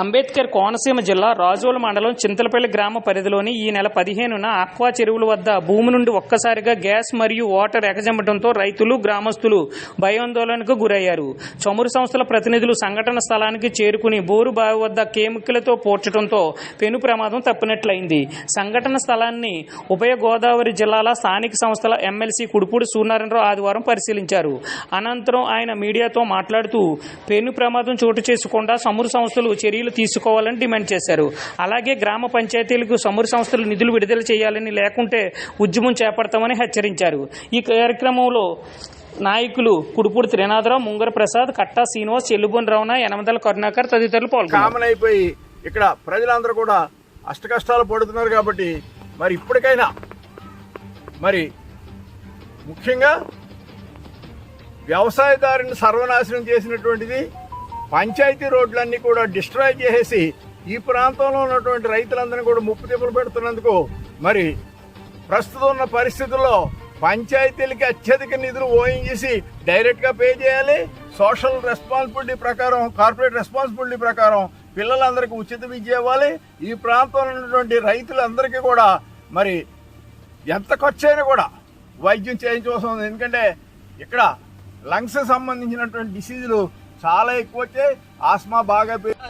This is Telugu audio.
అంబేద్కర్ కోనసీమ జిల్లా రాజోల మండలం చింతలపల్లి గ్రామ పరిధిలోని ఈ నెల పదిహేనున ఆక్వా చెరువుల వద్ద భూమి నుండి ఒక్కసారిగా గ్యాస్ మరియు వాటర్ ఎగజమ్మడంతో రైతులు గ్రామస్తులు భయాందోళనకు గురయ్యారు. చమురు సంస్థల ప్రతినిధులు సంఘటన స్థలానికి చేరుకుని బోరు బావి వద్ద కేమికలతో పోర్చడంతో పెను ప్రమాదం తప్పినట్లయింది. సంఘటన స్థలాన్ని ఉభయ గోదావరి జిల్లాల స్థానిక సంస్థల ఎమ్మెల్సీ కుడుపూడి సూర్యనారాయణరావు ఆదివారం పరిశీలించారు. అనంతరం ఆయన మీడియాతో మాట్లాడుతూ పెను ప్రమాదం చోటు చేసుకుండా చమురు సంస్థలు చర్యలు తీసుకోవాలని డిమాండ్ చేశారు. అలాగే గ్రామ పంచాయతీలకు చమురు సంస్థలు నిధులు విడుదల చేయాలని లేకుంటే ఉద్యమం చేపడతామని హెచ్చరించారు. ఈ కార్యక్రమంలో నాయకులు కుడుపూడి త్రినాథరావు ముంగర ప్రసాద్ కట్టా శ్రీనివాస్ చెల్లుబోని రావున యనమదల కరుణాకర్ తదితరులు పాల్గొన్నారు. అయిపోయి ఇక్కడ ప్రజలందరూ కూడా అష్టకష్టాలు పడుతున్నారు కాబట్టి మరి ఇప్పటికైనా మరి ముఖ్యంగా వ్యవసాయదారుని సర్వనాశనం చేసినటువంటిది పంచాయతీ రోడ్లన్నీ కూడా డిస్ట్రాయ్ చేసేసి ఈ ప్రాంతంలో ఉన్నటువంటి రైతులందరినీ కూడా ముప్పు తిప్పలు పెడుతున్నందుకు మరి ప్రస్తుతం ఉన్న పరిస్థితుల్లో పంచాయతీలకి అత్యధిక నిధులు ఓయించేసి డైరెక్ట్గా పే చేయాలి. సోషల్ రెస్పాన్సిబిలిటీ ప్రకారం కార్పొరేట్ రెస్పాన్సిబిలిటీ ప్రకారం పిల్లలందరికీ ఉచిత విద్య ఇవ్వాలి. ఈ ప్రాంతంలో ఉన్నటువంటి రైతులందరికీ కూడా మరి ఎంత ఖర్చు అయినా కూడా వైద్యం చేయించవలసి ఉంది. ఎందుకంటే ఇక్కడ లంగ్స్ సంబంధించినటువంటి డిసీజులు చాలా ఎక్కువ వచ్చాయి ఆస్మా బాగా పెరిగి